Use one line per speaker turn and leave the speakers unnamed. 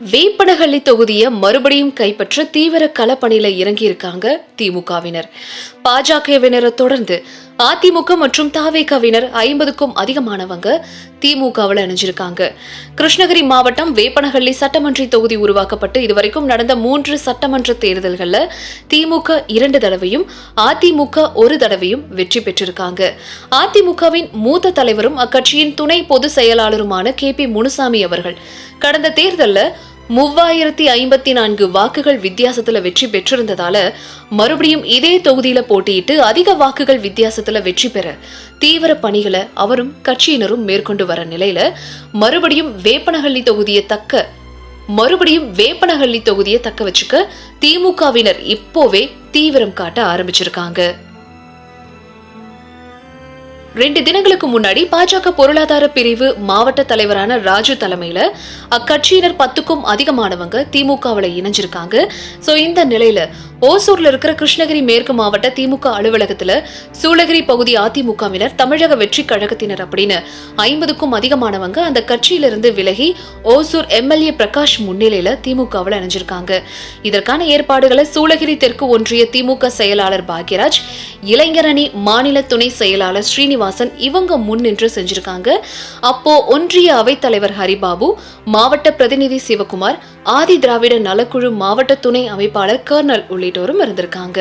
வேப்பனஹள்ளி தொகுதியை மறுபடியும் கைப்பற்ற தீவிர களப்பணியில இறங்கியிருக்காங்க திமுகவினர். பாஜகவினரை தொடர்ந்து அதிமுக மற்றும் தாவேகவினர் ஐம்பதுக்கும் அதிகமானவங்க திமுகவில் இணைஞ்சிருக்காங்க. கிருஷ்ணகிரி மாவட்டம் வேப்பனஹள்ளி சட்டமன்ற தொகுதி உருவாக்கப்பட்டு இதுவரைக்கும் நடந்த மூன்று சட்டமன்ற தேர்தல்களில் திமுக இரண்டு தடவையும் அதிமுக ஒரு தடவையும் வெற்றி பெற்றிருக்காங்க. அதிமுகவின் மூத்த தலைவரும் அக்கட்சியின் துணை பொதுச் செயலாளருமான கே பி முனுசாமி அவர்கள் கடந்த தேர்தலில் மூவாயிரத்தி ஐம்பத்தி நான்கு வாக்குகள் வித்தியாசத்துல வெற்றி பெற்றிருந்ததால மறுபடியும் இதே தொகுதியில போட்டியிட்டு அதிக வாக்குகள் வித்தியாசத்துல வெற்றி பெற தீவிர பணிகளை அவரும் கட்சியினரும் மேற்கொண்டு வர நிலையில மறுபடியும் வேப்பனஹள்ளி தொகுதியை தக்க மறுபடியும் வேப்பனஹள்ளி தொகுதியை தக்க வச்சுக்க திமுகவினர் இப்போவே தீவிரம் காட்ட ஆரம்பிச்சிருக்காங்க. ரெண்டு தினங்களுக்கு முன்னாடி பாஜக பொருளாதார பிரிவு மாவட்ட தலைவரான ராஜு தலைமையில அக்கட்சியினர் பத்துக்கும் அதிகமானவங்க திமுகவில் இணைஞ்சிருக்காங்க. சோ இந்த நிலையில ஓசூர்ல இருக்கிற கிருஷ்ணகிரி மேற்கு மாவட்ட திமுக அலுவலகத்துல சூளகிரி பகுதி அதிமுகவினர் தமிழக வெற்றி கழகத்தினர் அப்படின்னு ஐம்பதுக்கும் அதிகமானவங்க அந்த கட்சியிலிருந்து விலகி ஓசூர் எம்எல்ஏ பிரகாஷ் முன்னிலையில திமுகவில் இணைஞ்சிருக்காங்க. இதற்கான ஏற்பாடுகளை சூளகிரி தெற்கு ஒன்றிய திமுக செயலாளர் பாக்யராஜ் இளைஞரணி மாநில துணை செயலாளர் சீனிவாசன் இவங்க முன்னின்று செஞ்சிருக்காங்க. அப்போ ஒன்றிய அவைத்தலைவர் ஹரிபாபு மாவட்ட பிரதிநிதி சிவகுமார் ஆதி திராவிட நலக்குழு மாவட்ட துணை அமைப்பாளர் கர்னல் உள்ளிட்டோரும் இருந்திருக்காங்க.